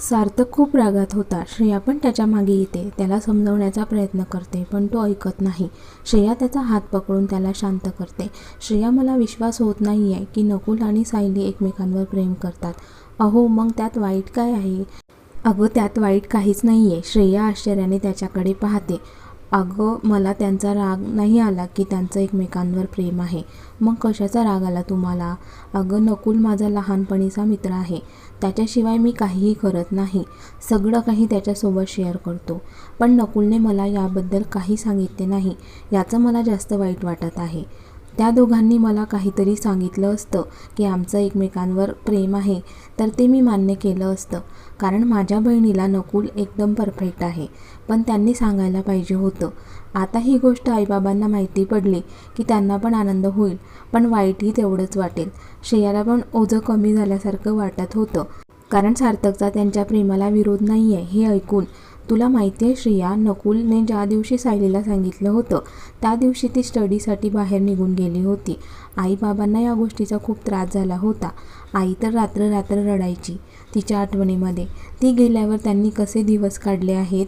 सार्थक खूप रागात होता. श्रेया पण त्याच्यामागे येते. त्याला समजवण्याचा प्रयत्न करते पण तो ऐकत नाही. श्रेया त्याचा हात पकडून त्याला शांत करते. श्रेया मला विश्वास होत नाही आहे की नकुल आणि सायली एकमेकांवर प्रेम करतात. अहो मग त्यात वाईट काय आहे? अगं त्यात वाईट काहीच नाही आहे श्रेया आश्चर्याने त्याच्याकडे पाहते. अगं मला त्यांचा राग नाही आला की त्यांचं एकमेकांवर प्रेम आहे. मग कशाचा राग आला तुम्हाला? अगं नकुल माझा लहानपणीचा मित्र आहे. त्याच्याशिवाय मी काहीही करत नाही. सगळं काही त्याच्यासोबत शेअर करतो. पण नकुलने मला याबद्दल काही सांगितले नाही. याचं मला जास्त वाईट वाटत आहे. त्या दोघांनी मला काहीतरी सांगितलं असतं की आमचं एकमेकांवर प्रेम आहे. तर ते मी मान्य केलं असतं. कारण माझ्या बहिणीला नकुल एकदम परफेक्ट आहे. पण त्यांनी सांगायला पाहिजे होतं. आता ही गोष्ट आईबाबांना माहिती पडली की त्यांना पण आनंद होईल पण वाईटही तेवढंच वाटेल. श्रेयाला पण ओझं कमी झाल्यासारखं वाटत होतं. कारण सार्थकचा त्यांच्या प्रेमाला विरोध नाही आहे हे ऐकून तुला माहिती आहे श्रेया नकुलने ज्या दिवशी सायलीला सांगितलं होतं त्या दिवशी ती स्टडीसाठी बाहेर निघून गेली होती. आईबाबांना या गोष्टीचा खूप त्रास झाला होता. आई तर रात्र रात्र रडायची तिच्या आठवणीमध्ये. ती गेल्यावर त्यांनी कसे दिवस काढले आहेत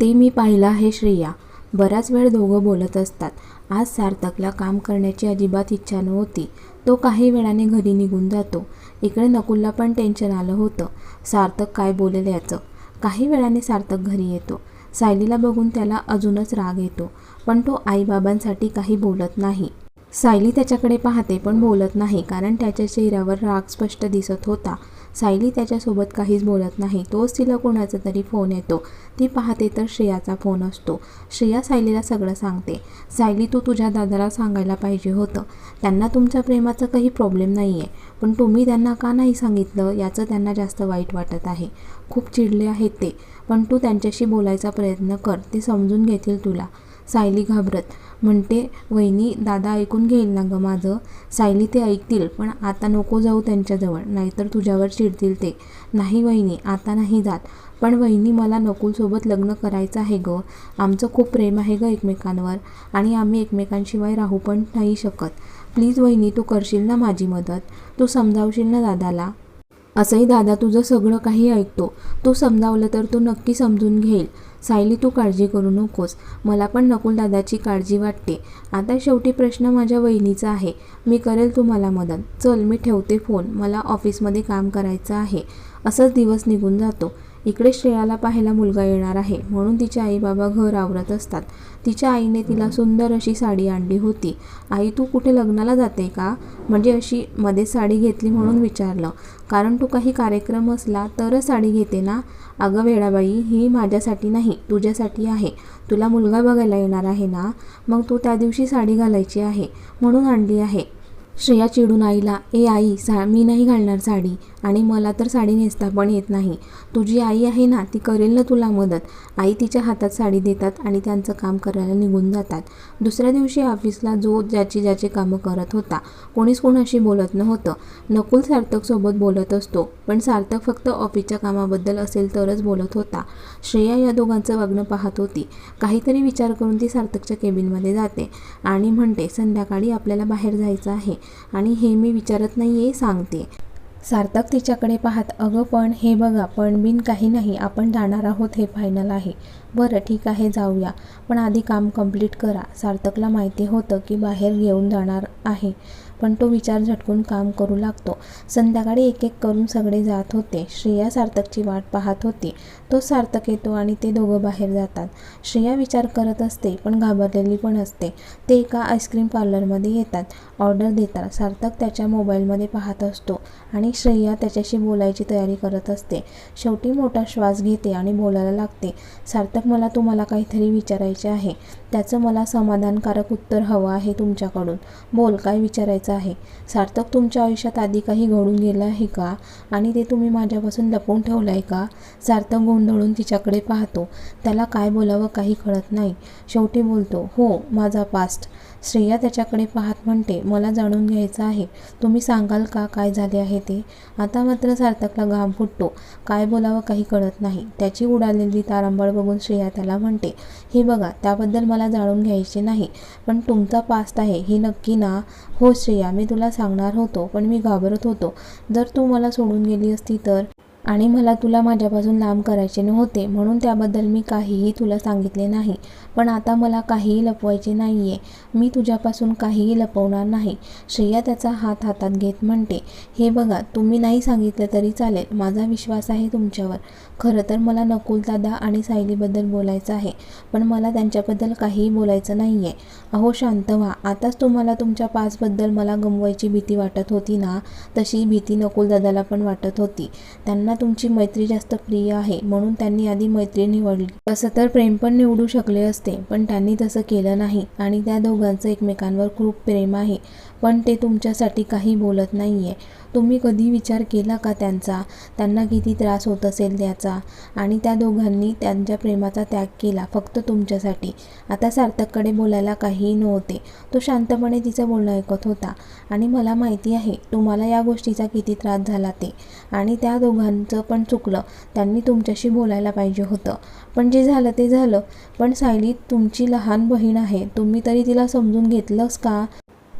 ते मी पाहिलं आहे श्रेया. बराच वेळ दोघं बोलत असतात. आज सार्थकला काम करण्याची अजिबात इच्छा नव्हती. तो काही वेळाने घरी निघून जातो. इकडे नकुलला पण टेन्शन आलं होतं. सार्थक काय बोलेल याचं? काही वेळाने सार्थक घरी येतो. सायलीला बघून त्याला अजूनच राग येतो पण तो आईबाबांसाठी काही बोलत नाही. सायली त्याच्याकडे पाहते पण बोलत नाही कारण त्याच्या चेहऱ्यावर राग स्पष्ट दिसत होता. सायली त्याच्यासोबत काहीच बोलत नाही. तोच तिला कोणाचा तरी फोन येतो. ती पाहते तर श्रेयाचा फोन असतो. श्रेया सायलीला सगळं सांगते. सायली तू तुझ्या दादाला सांगायला पाहिजे होतं. त्यांना तुमच्या प्रेमाचा काही प्रॉब्लेम नाही आहे पण तुम्ही त्यांना का नाही सांगितलं? याचं त्यांना जास्त वाईट वाटत आहे. खूप चिडले आहेत ते. पण तू त्यांच्याशी बोलायचा प्रयत्न कर. ते समजून घेतील तुला. सायली घाबरत. म्हणते वहिनी दादा ऐकून घेईल ना गं माझं? सायली ते ऐकतील पण आता नको जाऊ त्यांच्याजवळ नाहीतर तुझ्यावर चिडतील ते. नाही वहिनी आता नाही जात. पण वहिनी मला नकुलसोबत लग्न करायचं आहे गं. आमचं खूप प्रेम आहे गं एकमेकांवर आणि आम्ही एकमेकांशिवाय राहू पण नाही शकत. प्लीज वहिनी तू करशील ना माझी मदत? तू समजावशील ना दादाला? असंही दादा तुझं सगळं काही ऐकतो. तू समजावलं तर तो नक्की समजून घेईल. सायली तू काळजी करू नकोस. मला पण नकुल दादाची काळजी वाटते. आता शेवटी प्रश्न माझ्या वहिनीचा आहे. मी करेल तुम्हाला मदत. चल मी ठेवते फोन. मला ऑफिसमध्ये काम करायचं आहे. असंच दिवस निघून जातो. इकडे श्रेयाला पाहायला मुलगा येणार आहे. म्हणून तिचे आई बाबा घर आवरत असतात. तिच्या आईने तिला सुंदर अशी साडी आणली होती. आई तू कुठे लग्नाला जाते का? म्हणजे अशी मध्ये साडी घेतली म्हणून विचारलं. कारण तू काही कार्यक्रम असला तरच साडी घेते ना? अगं वेळाबाई ही माझ्यासाठी नाही तुझ्यासाठी आहे. तुला मुलगा बघायला येणार आहे ना? मग तू त्या दिवशी साडी घालायची आहे म्हणून आणली आहे. श्रेया चिडून आईला ए आई सा मी नाही घालणार साडी. आणि मला तर साडी नेसता पण येत नाही. तुझी आई आहे ना ती करेल ना तुला मदत. आई तिच्या हातात साडी देतात आणि त्यांचं काम करायला निघून जातात. दुसऱ्या दिवशी ऑफिसला जो ज्याची ज्याची कामं करत होता कोणीच कोणाशी बोलत नव्हतं. नकुल सार्थकसोबत बोलत असतो पण सार्थक फक्त ऑफिसच्या कामाबद्दल असेल तरच बोलत होता. श्रेया या दोघांचं वागणं पाहत होती. काहीतरी विचार करून ती सार्थकच्या केबिनमध्ये जाते आणि म्हणते संध्याकाळी आपल्याला बाहेर जायचं आहे आणि हे मी विचारत नाही आहे सांगते. सार्थक तिच्याकडे पाहत अगं पण हे बघा पण बिन काही नाही आपण जाणार आहोत हे फायनल आहे. बरं ठीक आहे जाऊया पण आधी काम कंप्लीट करा. सार्थकला माहिती होतं की बाहेर घेऊन जाणार आहे पण तो विचार झटकून काम करू लागतो. संध्याकाळी एक एक करून सगळे जात होते. श्रेया सार्थकची वाट पाहत होती. तो सार्थक येतो आणि ते दोघं बाहेर जातात. श्रेया विचार करत असते पण घाबरलेली पण असते. ते एका आईस्क्रीम पार्लरमध्ये येतात. ऑर्डर देतात. सार्थक त्याच्या मोबाईलमध्ये पाहत असतो आणि श्रेया त्याच्याशी बोलायची तयारी करत असते. शेवटी मोठा श्वास घेते आणि बोलायला लागते सार्थक मला तुम्हाला काहीतरी विचारायचे आहे. त्याचं मला समाधानकारक उत्तर हवं आहे तुमच्याकडून. बोल काय विचारायचं आहे? सार्थक तुमच्या आयुष्यात आधी काही घडून गेलं आहे का? आणि ते तुम्ही माझ्यापासून लपवून ठेवलं आहे का? सार्थक गोंधळून तिच्याकडे पाहतो. त्याला काय बोलावं काही कळत नाही. शेवटी बोलतो हो माझा पास्ट श्रेया त्याच्याकडे पाहत म्हणते मला जाणून घ्यायचं आहे. तुम्ही सांगाल का काय झाले आहे ते? आता मात्र सार्थकला घाम फुटतो. काय बोलावं काही कळत नाही. त्याची उडालेली तारांबळ बघून श्रेया त्याला म्हणते हे बघा त्याबद्दल मला जाणून घ्यायचे नाही. पण तुमचा पास्ट आहे हे नक्की ना? हो श्रेया मी तुला सांगणार होतो पण मी घाबरत होतो. जर तू मला सोडून गेली असती तर? आणि मला तुला माझ्यापासून लांब करायचे नव्हते म्हणून त्याबद्दल मी काहीही तुला सांगितले नाही. पण आता मला काहीही लपवायचे नाही आहे मी तुझ्यापासून काहीही लपवणार नाही. श्रेया त्याचा हात हातात घेत म्हणते हे बघा तुम्ही नाही सांगितलं तरी चालेल. माझा विश्वास आहे तुमच्यावर. खरं तर मला नकुल दादा आणि सायलीबद्दल बोलायचं आहे पण मला त्यांच्याबद्दल काहीही बोलायचं नाही आहे अहो शांत व्हा. आताच तुम्हाला तुमच्या पासबद्दल मला गमवायची भीती वाटत होती ना? तशी भीती नकुल दादाला पण वाटत होती. त्यांना तुमची मैत्री जास्त प्रिय आहे म्हणून त्यांनी आधी मैत्री निवडली. तसं तर प्रेम पण निवडू शकले असते पण त्यांनी तसं केलं नाही आणि त्या दोघांचं एकमेकांवर खूप प्रेम आहे पण ते तुमच्यासाठी काही बोलत नाही आहे तुम्ही कधी विचार केला का त्यांचा? त्यांना किती त्रास होत असेल त्याचा? आणि त्या दोघांनी त्यांच्या प्रेमाचा त्याग केला फक्त तुमच्यासाठी. आता सार्थककडे बोलायला काहीही नव्हते. तो शांतपणे तिचं बोलणं ऐकत होता. आणि मला माहिती आहे तुम्हाला या गोष्टीचा किती त्रास झाला ते. आणि त्या दोघांचं पण चुकलं. त्यांनी तुमच्याशी बोलायला पाहिजे होतं. पण जे झालं ते झालं. पण सायली तुमची लहान बहीण आहे. तुम्ही तरी तिला समजून घेतलंच का?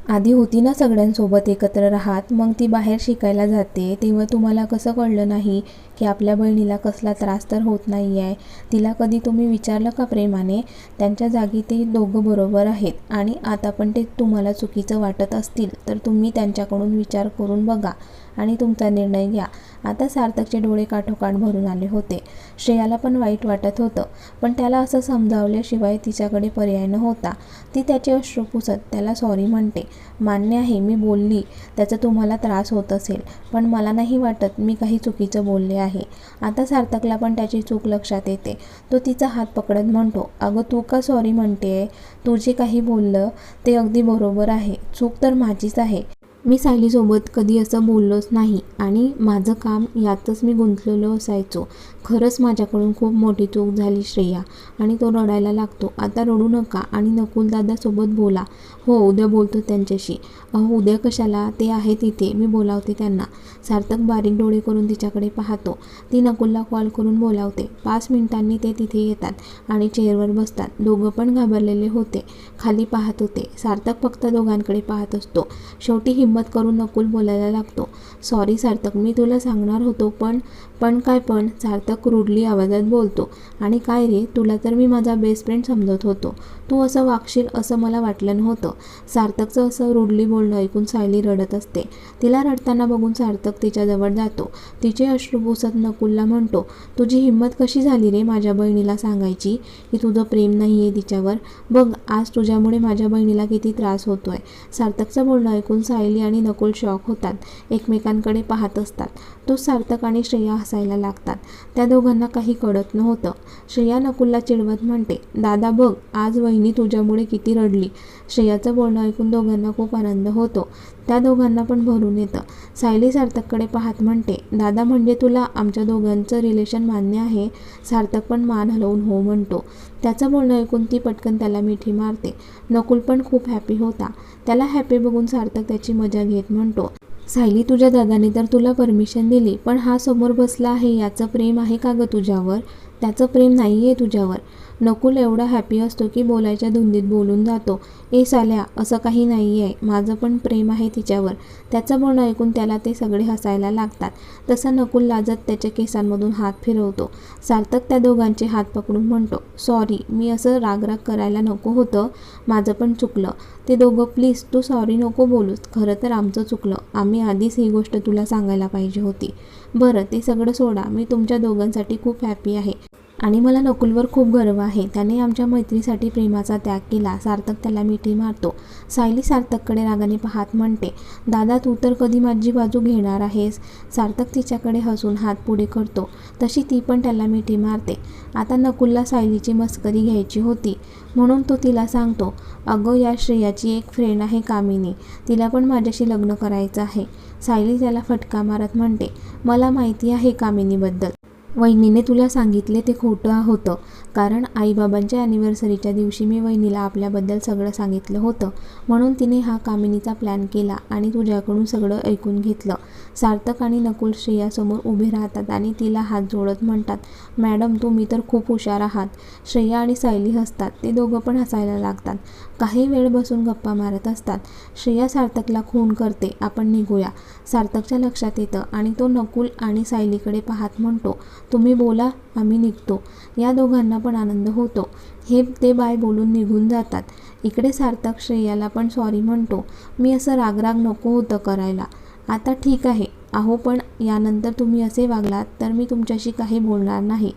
आधी होती ना सगळ्यांसोबत एकत्र राहत. मग ती बाहेर शिकायला जाते. तेव्हा तुम्हाला कसं कळलं नाही की आपल्या बहिणीला कसला त्रास तर होत नाही आहे तिला कधी तुम्ही विचारलं का प्रेमाने? त्यांच्या जागी ते दोघं बरोबर आहेत. आणि आता पण ते तुम्हाला चुकीचं वाटत असतील तर तुम्ही त्यांच्याकडून विचार करून बघा. आणि तुमचा निर्णय घ्या. आता सार्थकचे डोळे काठोकाठ भरून आले होते. श्रेयाला पण वाईट वाटत होतं पण त्याला असं समजावल्याशिवाय तिच्याकडे पर्याय नव्हता. ती त्याचे अश्रू पुसत त्याला सॉरी म्हणते मान्य आहे मी बोलली त्याचा तुम्हाला त्रास होत असेल पण मला नाही वाटत मी काही चुकीचं बोलले आहे. आता सार्थकला पण त्याची चूक लक्षात येते. तो तिचा हात पकडत म्हणतो अगं तू का सॉरी म्हणते तू जे काही बोललं ते अगदी बरोबर आहे. चूक तर माझीच आहे. मी सायलीसोबत कधी असं बोललोच नाही आणि माझं काम यातच मी गुंतलेलो असायचो. खरंच माझ्याकडून खूप मोठी चूक झाली श्रेया आणि तो रडायला लागतो. आता रडू नका आणि नकुलदादासोबत बोला. हो उद्या बोलतो त्यांच्याशी. अहो उद्या कशाला? ते आहे तिथे मी बोलावते त्यांना. सार्थक बारीक डोळे करून तिच्याकडे पाहतो. ती नकुलला कॉल करून बोलावते. पाच मिनिटांनी ते तिथे येतात आणि चेअरवर बसतात. दोघं पण घाबरलेले होते. खाली पाहत होते. सार्थक फक्त दोघांकडे पाहत असतो. शेवटी ही हिंमत करून नकुल बोलायला लागतो. सॉरी सार्थक मी तुला सांगणार होतो पण पण काय पण सार्थक रुडली आवाजात बोलतो. आणि काय रे तुला तर मी माझा बेस्ट फ्रेंड समजत होतो. तू असं वागशील असं मला वाटलं नव्हतं. सार्थकचं असं रुडली बोलणं ऐकून सायली रडत असते. तिला रडताना बघून सार्थक तिच्याजवळ जातो. तिचे अश्रू पुसत नकुलला म्हणतो तुझी हिंमत कशी झाली रे माझ्या बहिणीला सांगायची? की तुझं प्रेम नाही आहे तिच्यावर? बघ आज तुझ्यामुळे माझ्या बहिणीला किती त्रास होतोय. सार्थकचं बोलणं ऐकून सायली आणि नकुल शॉक होतात. एकमेकांकडे पाहत असतात. तो सार्थक आणि श्रेया हसायला लागतात. त्या दोघांना काही कळत नव्हतं. श्रेया नकुलला चिडवत म्हणते दादा बघ आज वहिनी तुझ्यामुळे किती रडली. श्रेयाचं बोलणं ऐकून दोघांना खूप आनंद होतो. त्या दोघांना पण भरून येतं. सायली सार्थककडे पाहत म्हणते दादा म्हणजे तुला आमच्या दोघांचं रिलेशन मान्य आहे? सार्थक पण मान हलवून हो म्हणतो. त्याचं बोलणं ऐकून ती पटकन त्याला मिठी मारते. नकुल पण खूप हॅपी होता. त्याला हॅपी बघून सार्थक त्याची मजा घेत म्हणतो सायली तुझ्या दादाने तर तुला परमिशन दिली पण हा समोर बसला आहे याचं प्रेम आहे का गं तुझ्यावर? त्याचं प्रेम नाही आहे तुझ्यावर. नकुल एवढा हॅपी असतो की बोलायच्या धुंदीत बोलून जातो. ए साल्या असं काही नाही आहे माझं पण प्रेम आहे तिच्यावर. त्याचं बोलणं ऐकून त्याला ते सगळे हसायला लागतात. तसं नकुल लाजत त्याच्या केसांमधून हात फिरवतो. सार्थक त्या दोघांचे हात पकडून म्हणतो सॉरी मी असं रागराग करायला नको होतं. माझं पण चुकलं. ते दोघं प्लीज तू सॉरी नको बोलूस. खरं तर आमचं चुकलं. आम्ही आधीच ही गोष्ट तुला सांगायला पाहिजे होती. बरं ते सगळं सोडा. मी तुमच्या दोघांसाठी खूप हॅपी आहे. आणि मला नकुलवर खूप गर्व आहे. त्याने आमच्या मैत्रीसाठी प्रेमाचा त्याग केला. सार्थक त्याला मिठी मारतो. सायली सार्थककडे रागाने पाहत म्हणते दादा तू तर कधी माझी बाजू घेणार आहेस. सार्थक तिच्याकडे हसून हात पुढे करतो. तशी ती पण त्याला मिठी मारते. आता नकुलला सायलीची मस्करी घ्यायची होती. म्हणून तो तिला सांगतो अगं या श्रेयाची एक फ्रेंड आहे कामिनी. तिला पण माझ्याशी लग्न करायचं आहे. सायली त्याला फटका मारत म्हणते मला माहिती आहे कामिनीबद्दल. वहिनीने तुला सांगितले ते खोटं होतं. कारण आईबाबांच्या ॲनिव्हर्सरीच्या दिवशी मी वहिनीला आपल्याबद्दल सगळं सांगितलं होतं. म्हणून तिने हा कामिनीचा प्लॅन केला आणि तुझ्याकडून सगळं ऐकून घेतलं. सार्थक आणि नकुल श्रेयासमोर उभे राहतात आणि तिला हात जोडत म्हणतात मॅडम तुम्ही तर खूप हुशार आहात. श्रेया आणि सायली हसतात. ते दोघं पण हसायला लागतात. काही वेळ बसून गप्पा मारत असतात. श्रेया सार्थकला खून करते. आपण निघूया. सार्थकच्या लक्षात येतं आणि तो नकुल आणि सायलीकडे पाहत म्हणतो तुम्ही बोला आम्ही निघतो. या दोघांना पण आनंद होतो. हे ते बाय बोलून निघून जातात. इकडे सार्थक श्रेयाला पण सॉरी म्हणतो. मी असं रागराग नको होतं करायला. आता ठीक आहे. अहो पण यानंतर तुम्ही असे वागलात तर मी तुमच्याशी काही बोलणार नाही.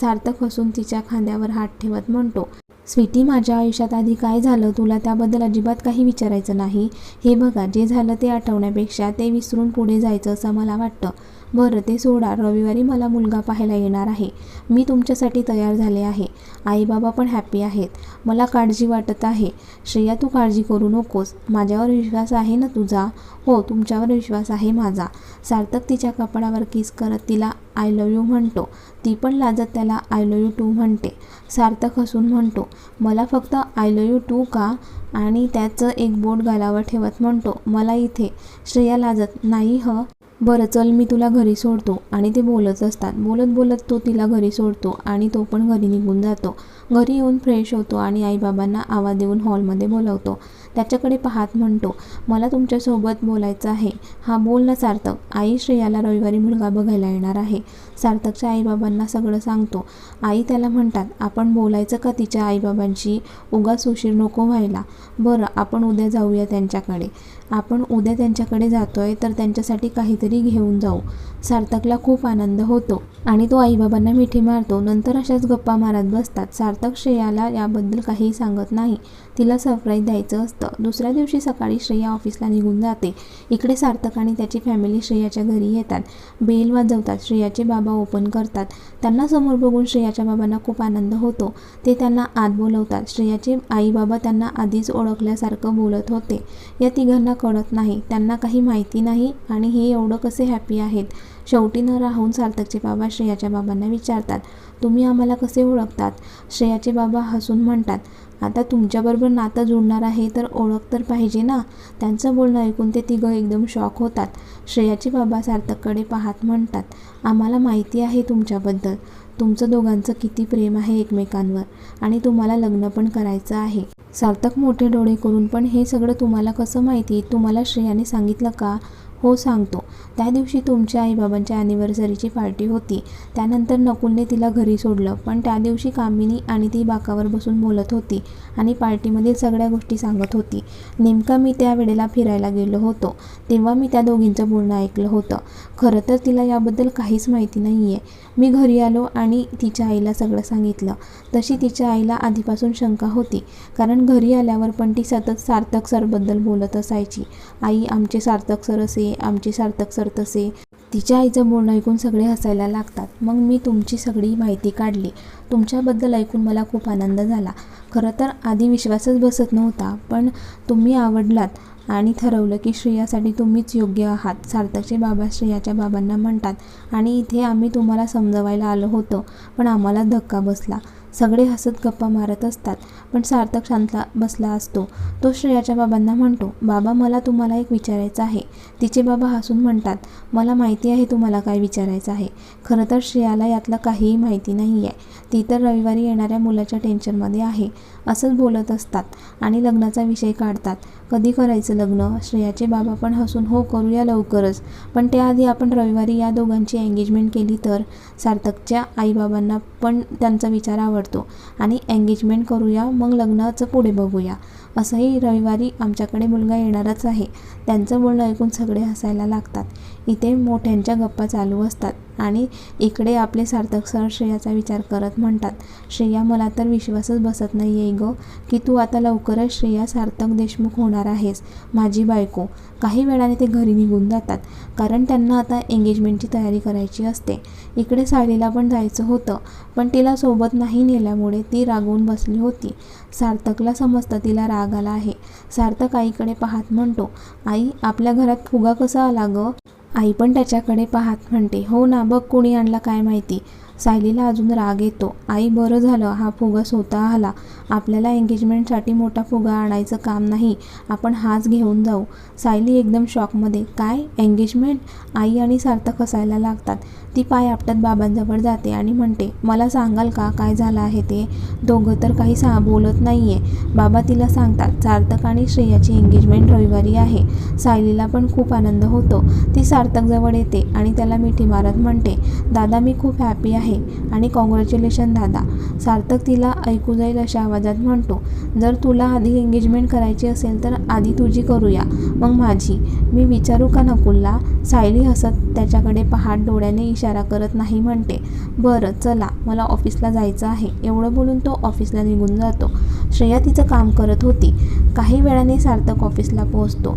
सार्थक हसून तिच्या खांद्यावर हात ठेवत म्हणतो. स्वीटी माझ्या आयुष्यात आधी काय झालं? तुला त्याबद्दल अजिबात काही विचारायचं नाही. हे बघा जे झालं ते आठवण्यापेक्षा ते विसरून पुढे जायचं असं मला वाटतं. बरं ते सोडा. रविवारी मला मुलगा पाहायला येणार आहे. मी तुमच्यासाठी तयार झाले आहे. आई बाबा पण हॅपी आहेत. मला काळजी वाटत आहे. श्रेया तू काळजी करू नकोस. माझ्यावर विश्वास आहे ना तुझा? हो तुमच्यावर विश्वास आहे माझा. सार्थक तिच्या कपाळावर किस करत तिला आय लव यू म्हणतो. ती पण लाजत त्याला आय लव यू टू म्हणते. सार्थक हसून म्हणतो मला फक्त आय लव यू टू का? आणि त्याचं एक बोट गालावर ठेवत म्हणतो मला इथे. श्रेया लाजत नाही ह. बरं चल मी तुला घरी सोडतो. आणि ते बोलत असतात. बोलत बोलत तो तिला घरी सोडतो आणि तो पण घरी निघून जातो. घरी येऊन फ्रेश होतो आणि आईबाबांना आवाज देऊन हॉलमध्ये बोलवतो. त्याच्याकडे पाहत म्हणतो मला तुमच्यासोबत बोलायचं आहे. हा बोल ना सार्थक. आई श्रेयाला रविवारी मुलगा बघायला येणार आहे. सार्थकच्या आईबाबांना सगळं सांगतो. आई त्याला म्हणतात आपण बोलायचं का तिच्या आईबाबांशी? उगाच उशीर नको व्हायला. बरं आपण उद्या जाऊया त्यांच्याकडे. आपण उद्या त्यांच्याकडे जातोय तर त्यांच्यासाठी काहीतरी घेऊन जाऊ. सार्थकला खूप आनंद होतो आणि तो आईबाबांना मिठी मारतो. नंतर अशाच गप्पा मारत बसतात. सार्थक श्रेयाला याबद्दल काही सांगत नाही. तिला सरप्राईज द्यायचं असतं. दुसऱ्या दिवशी सकाळी श्रेया ऑफिसला निघून जाते. इकडे सार्थक आणि त्याची फॅमिली श्रेयाच्या घरी येतात. बेल वाजवतात. श्रेयाचे बाबा ओपन करतात. त्यांना समोर बघून श्रेयाच्या बाबांना खूप आनंद होतो. ते त्यांना आत बोलवतात. श्रेयाचे आई बाबा त्यांना आधीच ओळखल्यासारखं बोलत होते. या तिघांना कळत नाही. त्यांना काही माहिती नाही आणि हे एवढं कसे हॅपी आहेत? शेवटी न राहून सार्थकचे बाबा श्रेयाच्या बाबांना विचारतात तुम्ही आम्हाला कसे ओळखतात? श्रेयाचे बाबा हसून म्हणतात आता तुमच्याबरोबर नातं जुळणार आहे तर ओळख तर पाहिजे ना? त्यांचं बोलणं ऐकून ते तिघं एकदम शॉक होतात. श्रेयाचे बाबा सार्थककडे पाहत म्हणतात आम्हाला माहिती आहे तुमच्याबद्दल. तुमचं दोघांचं किती प्रेम आहे एकमेकांवर आणि तुम्हाला लग्न पण करायचं आहे. सार्थक मोठे डोळे करून पण हे सगळं तुम्हाला कसं माहिती? तुम्हाला श्रेयाने सांगितलं का? हो सांगतो. त्या दिवशी तुमच्या आईबाबांच्या ॲनिव्हर्सरीची पार्टी होती. त्यानंतर नकुलने तिला घरी सोडलं. पण त्या दिवशी कामिनी आणि ती बाकावर बसून बोलत होती आणि पार्टीमधील सगळ्या गोष्टी सांगत होती. नेमका मी त्या वेळेला फिरायला गेलो होतो. तेव्हा मी त्या दोघींचं बोलणं ऐकलं होतं. खरं तर तिला याबद्दल काहीच माहिती नाही आहे मी घरी आलो आणि तिच्या आईला सगळं सांगितलं. तशी तिच्या आईला आधीपासून शंका होती. कारण घरी आल्यावर पण ती सतत सार्थक सरबद्दल बोलत असायची. आई आमचे सार्थक सर असे आमचे सार्थक सर तसे. तिच्या आईचं बोलणं ऐकून सगळे हसायला लागतात. मग मी तुमची सगळी माहिती काढली. तुमच्याबद्दल ऐकून मला खूप आनंद झाला. खरं तर आधी विश्वासच बसत नव्हता पण तुम्ही आवडलात आणि ठरवलं की श्रेयासाठी तुम्हीच योग्य आहात. सार्थकचे बाबा श्रेयाच्या बाबांना म्हणतात आणि इथे आम्ही तुम्हाला समजवायला आलो होतो पण आम्हाला धक्का बसला. सगळे हसत गप्पा मारत असतात. पण सार्थक शांतला बसला असतो. तो श्रेयाच्या बाबांना म्हणतो बाबा मला तुम्हाला एक विचारायचं आहे. तिचे बाबा हसून म्हणतात मला माहिती आहे तुम्हाला काय विचारायचं आहे. खरं तर श्रेयाला यातलं काहीही माहिती नाही आहे ती तर रविवारी येणाऱ्या मुलाच्या टेन्शनमध्ये आहे. असंच बोलत असतात आणि लग्नाचा विषय काढतात. कधी करायचं लग्न? श्रेयाचे बाबा पण हसून हो करूया लवकरच. पण त्याआधी आपण रविवारी या दोघांची एंगेजमेंट केली तर? सार्थकच्या आईबाबांना पण त्यांचा विचार आवडतो. आणि एंगेजमेंट करूया मग लग्नाचं पुढे बघूया. असंही रविवारी आमच्याकडे मुलगा येणारच आहे. त्यांचं बोलणं ऐकून सगळे हसायला लागतात. इथे मोठ्यांच्या गप्पा चालू असतात आणि इकडे आपले सार्थक सर श्रेयाचा विचार करत म्हणतात श्रेया मला तर विश्वासच बसत नाही आहे ग की तू आता लवकरच श्रेया सार्थक देशमुख होणार आहेस माझी बायको. काही वेळाने ते घरी निघून जातात कारण त्यांना आता एंगेजमेंटची तयारी करायची असते. इकडे सायलीला पण जायचं होतं पण तिला सोबत नाही नेल्यामुळे ती रागवून बसली होती. सार्थकला समजतं तिला राग आला आहे. सार्थक आईकडे पाहत म्हणतो आई आपल्या घरात फुगा कसा आला गं? आई पण त्याच्याकडे पाहत म्हणते. हो ना बघ कुणी आणला काय माहिती. सायलीला अजून राग येतो. आई बरं झालं हा फुगा स्वतः आला. आपल्याला एंगेजमेंटसाठी मोठा फुगा आणायचं काम नाही. आपण हाच घेऊन जाऊ. सायली एकदम शॉकमध्ये काय? एंगेजमेंट? आई आणि सार्थक हसायला लागतात. ती पाय आपटत बाबांजवळ जाते आणि म्हणते मला सांगाल का काय झालं आहे ते? दोघं तर काही सा बोलत नाही आहे बाबा तिला सांगतात सार्थक आणि श्रेयाची एंगेजमेंट रविवारी आहे. सायलीला पण खूप आनंद होतो. ती सार्थकजवळ येते आणि त्याला मिठी मारत म्हणते दादा मी खूप हॅपी आहे आणि कॉंग्रॅच्युलेशन दादा. सार्थक तिला ऐकू जाईल अशा आवाजात म्हणतो जर तुला आधी एंगेजमेंट करायची असेल तर आधी तुझी करूया. मग माझी. मी विचारू का नकुलला? सायली हसत त्याच्याकडे पहाट डोळ्याने इशारा करत नाही म्हणते. बरं चला मला ऑफिसला जायचं आहे. एवढं बोलून तो ऑफिसला निघून जातो. श्रेया तिचं काम करत होती. काही वेळाने सार्थक ऑफिसला पोहोचतो.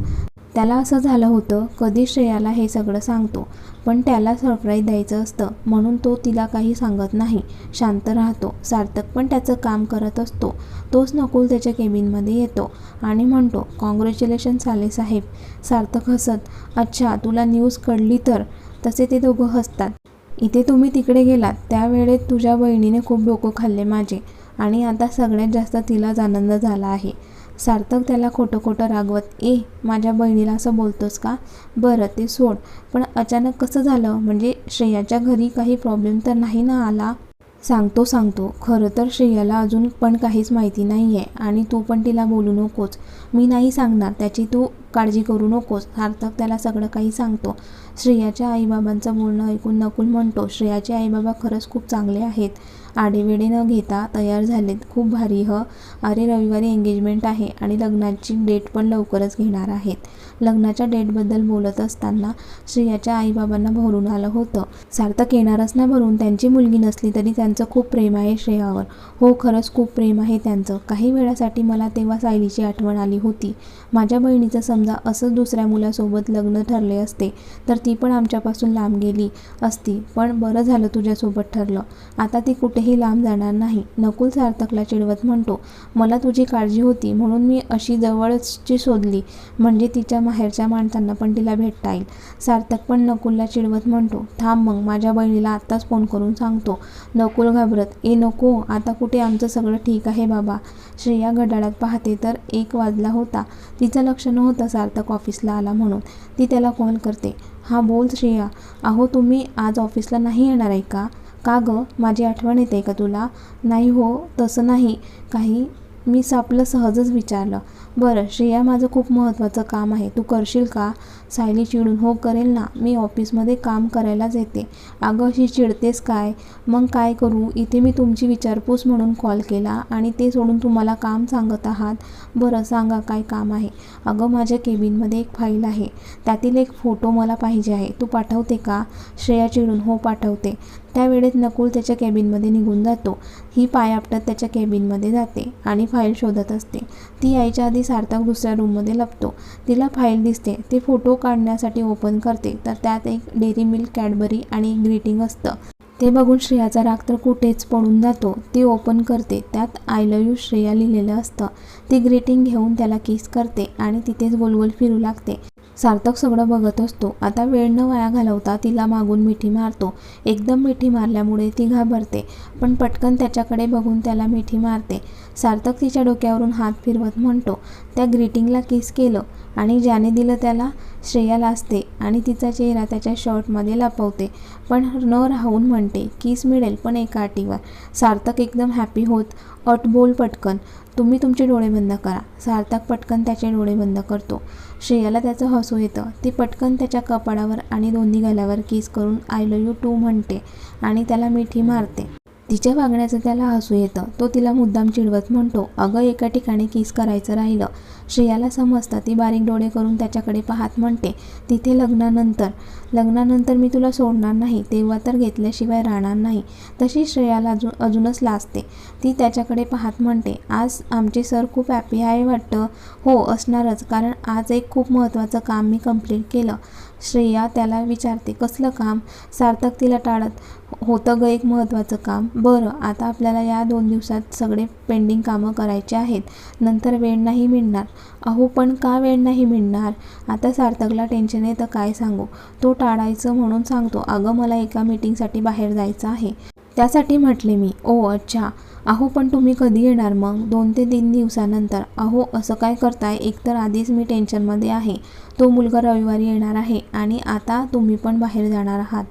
त्याला असं झालं होतं कधी श्रेयाला हे सगळं सांगतो. पण त्याला सरप्राईज द्यायचं असतं म्हणून तो तिला काही सांगत नाही. शांत राहतो. सार्थक पण त्याचं काम करत असतो. तोच नकुल त्याच्या केबिनमध्ये येतो आणि म्हणतो कॉंग्रॅच्युलेशन साले साहेब सार्थक हसत अच्छा तुला न्यूज कळली तर. तसे ते दोघं हसतात. इथे तुम्ही तिकडे गेलात त्यावेळेत तुझ्या बहिणीने खूप डोकं खाल्ले माझे आणि आता सगळ्यात जास्त तिलाच आनंद झाला आहे. सार्थक त्याला खोटं खोटं रागवत ए माझ्या बहिणीला असं बोलतोस का? बरं ते सोड. पण अचानक कसं झालं? म्हणजे श्रेयाच्या घरी काही प्रॉब्लेम तर नाही ना आला? सांगतो सांगतो. खरं तर श्रेयाला अजून पण काहीच माहिती नाही आहे आणि तू पण तिला बोलू नकोस. मी नाही सांगणार त्याची तू काळजी करू नकोस. सार्थक त्याला सगळं काही सांगतो. श्रेयाच्या आईबाबांचं बोलणं ऐकून नकुल म्हणतो श्रेयाचे आईबाबा खरंच खूप चांगले आहेत. आडेवेडे न घेता तयार झालेत. खूप भारी ह? अरे रविवारी एंगेजमेंट आहे आणि लग्नाची डेट पण लवकरच घेणार आहेत. लग्नाच्या डेटबद्दल बोलत असताना श्रेयाच्या आईबाबांना भरून आलं होतं. सार्थक येणारच ना भरून. त्यांची मुलगी नसली तरी त्यांचं खूप प्रेम आहे श्रेयावर. हो खरंच खूप प्रेम आहे त्यांचं. काही वेळासाठी मला तेव्हा सायलीची आठवण आली होती. माझ्या बहिणीचं समजा असंच दुसऱ्या मुलासोबत लग्न ठरले असते तर ती पण आमच्यापासून लांब गेली असती. पण बरं झालं तुझ्यासोबत ठरलं. आता ती कुठेही लांब जाणार नाही. नकुल सार्थकला चिडवत म्हणतो मला तुझी काळजी होती म्हणून मी अशी जवळची शोधली. म्हणजे तिच्या माहेरच्या माणसांना पण तिला भेटता येईल. सार्थक पण नकुलला चिडवत म्हणतो थांब मग माझ्या बहिणीला आत्ताच फोन करून सांगतो. नकुल घाबरत ए नको आता कुठे? आमचं सगळं ठीक आहे बाबा. श्रेया घड्याळात पाहते तर एक वाजला होता. तिचं लक्ष नव्हतं सार्थक ऑफिसला आला म्हणून. ती त्याला कॉल करते हां बोल श्रेया. अहो तुम्ही आज ऑफिसला नाही येणार आहे का? का गं? माझी आठवण येते का तुला? नाही हो तसं नाही. काही मी आपलं सहजच विचारलं. बरं श्रेया माझं खूप महत्त्वाचं काम आहे. तू करशील का? सायली चिडून हो करेल ना. मी ऑफिसमध्ये काम करायलाच येते. अगं अशी चिडतेस काय? मग काय करू? इथे मी तुमची विचारपूस म्हणून कॉल केला आणि ते सोडून तुम्हाला काम सांगत आहात. बरं सांगा काय काम आहे. अगं माझ्या केबिनमध्ये एक फाईल आहे. त्यातील एक फोटो मला पाहिजे आहे. तू पाठवते का? श्रेया चिडून हो पाठवते. त्यावेळेत नकुल त्याच्या केबिनमध्ये निघून जातो. ही पाय आपटत त्याच्या केबिनमध्ये जाते आणि फाईल शोधत असते. ती यायच्या आधी सार्थक दुसऱ्या रूममध्ये लपतो. तिला फाईल दिसते. ती फोटो काढण्यासाठी ओपन करते. तर त्यात एक डेअरी मिल्क कॅडबरी आणि एक ग्रीटिंग असतं. ते बघून श्रेयाचा राग तर कुठेच पडून जातो. ती ओपन करते. त्यात आय लव यू श्रेया लिहिलेलं असतं. ती ग्रीटिंग घेऊन त्याला किस करते आणि तिथेच गोलगोल फिरू लागते. सार्थक सगळं बघत असतो. आता वेळ न वाया घालवता तिला मागून मिठी मारतो. एकदम मिठी मारल्यामुळे ती घाबरते. पण पटकन त्याच्याकडे बघून त्याला मिठी मारते. सार्थक तिच्या डोक्यावरून हात फिरवत म्हणतो त्या ग्रीटिंगला किस केलं? आणि ज्याने दिलं त्याला श्रेया असते आणि तिचा चेहरा त्याच्या शर्टमध्ये लपवते. पण न राहून म्हणते किस मिळेल पण एका अटीवर. सार्थक एकदम हॅपी होत अट बोल पटकन तुम्ही तुमचे डोळे बंद करा. सार्थक पटकन त्याचे डोळे बंद करतो. श्रेयाला त्याचं हसू येतं. ती पटकन त्याच्या कपाळावर आणि दोन्ही गल्यावर किस करून आय लव यू टू म्हणते आणि त्याला मिठी मारते. तिच्या वागण्याचं त्याला हसू येतं. तो तिला मुद्दाम चिडवत म्हणतो अगं एका ठिकाणी किस करायचं राहिलं. श्रेयाला समजतं ती बारीक डोळे करून त्याच्याकडे पाहत म्हणते तिथे लग्नानंतर. लग्नानंतर मी तुला सोडणार नाही तेव्हा तर घेतल्याशिवाय राहणार नाही. तशी श्रेयाला अजून अजूनच लाजते. ती त्याच्याकडे पाहत म्हणते आज आमचे सर खूप हॅपी आहे वाटतं. हो असणारच. कारण आज एक खूप महत्त्वाचं काम मी कंप्लीट केलं. श्रेया त्याला विचारते कसलं काम? सार्थक तिला टाळत होतं ग एक महत्त्वाचं काम. बरं आता आपल्याला या दोन दिवसात सगळे पेंडिंग कामं करायचे आहेत. नंतर वेळ नाही मिळणार. अहो पण का वेळ नाही मिळणार? आता सार्थकला टेन्शन येतं काय सांगू? तो टाळायचं म्हणून सांगतो अगं मला एका मीटिंगसाठी बाहेर जायचं आहे. त्यासाठी म्हटले मी ओ अच्छा. अहो पण तुम्ही कधी येणार मग? दोन ते तीन दिवसानंतर. अहो असं काय करताय? एकतर आधीच मी टेन्शनमध्ये आहे. तो मुलगा रविवारी येणार आहे आणि आता तुम्ही पण बाहेर जाणार आहात.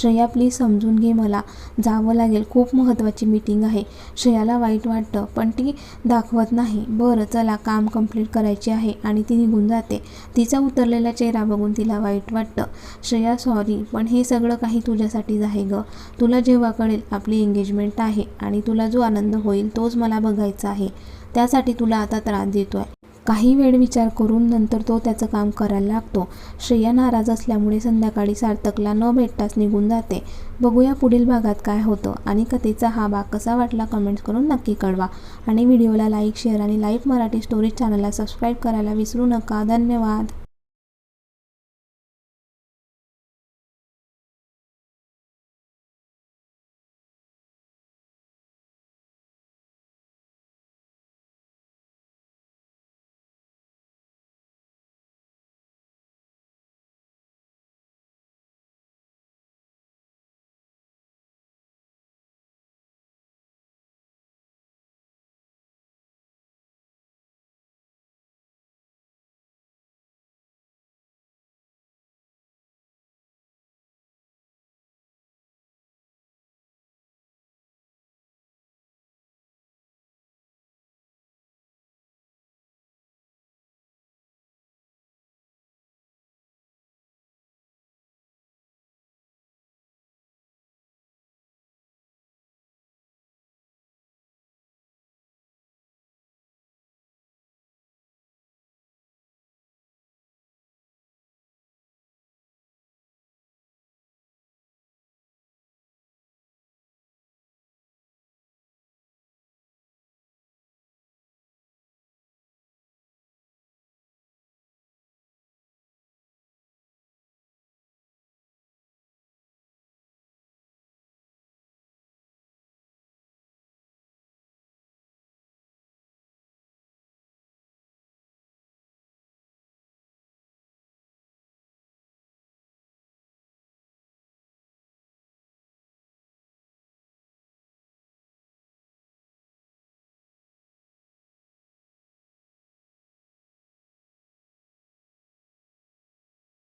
श्रेया प्लीज समजून घे मला. जावं लागेल. खूप महत्त्वाची मीटिंग आहे. श्रेयाला वाईट वाटतं पण ती दाखवत नाही. बरं चला काम कंप्लीट करायचे आहे आणि ती निघून जाते. तिचा उतरलेला चेहरा बघून तिला वाईट वाटतं. श्रेया सॉरी पण हे सगळं काही तुझ्यासाठीच आहे गं. तुला जेव्हा कळेल आपली एंगेजमेंट आहे आणि तुला जो आनंद होईल तोच मला बघायचा आहे. त्यासाठी तुला आता त्रास देतो आहे काही वेळ विचार करून नंतर तो त्याचं काम करायला लागतो. श्रेया नाराज असल्यामुळे संध्याकाळी सार्थकला न भेटताच निघून जाते. बघूया पुढील भागात काय होतं आणि कथेचा हा भाग कसा वाटला कमेंट्स करून नक्की कळवा. आणि व्हिडिओला लाईक शेअर आणि लाईव्ह मराठी स्टोरीज चॅनलला सबस्क्राईब करायला विसरू नका. धन्यवाद.